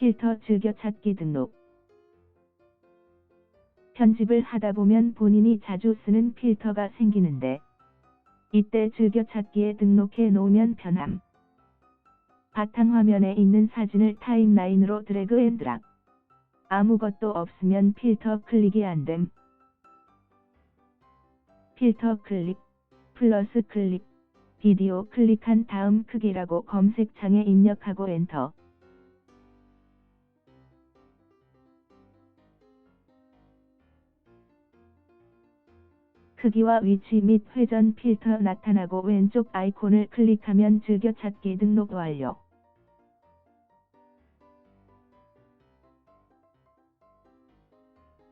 필터 즐겨찾기 등록 편집을 하다 보면 본인이 자주 쓰는 필터가 생기는데 이때 즐겨찾기에 등록해 놓으면 편함. 바탕화면에 있는 사진을 타임라인으로 드래그 앤 드랍. 아무것도 없으면 필터 클릭이 안됨. 필터 클릭, 플러스 클릭, 비디오 클릭한 다음 크기라고 검색창에 입력하고 엔터. 크기와 위치 및 회전 필터 나타나고 왼쪽 아이콘을 클릭하면 즐겨찾기 등록 완료.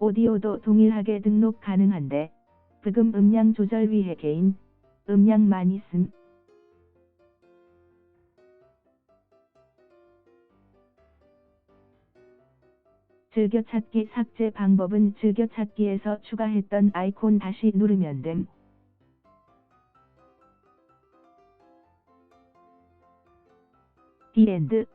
오디오도 동일하게 등록 가능한데 브금 음량 조절 위해 개인 음량만 있음. 즐겨찾기 삭제 방법은 즐겨찾기에서 추가했던 아이콘 다시 누르면 됨. 디엔드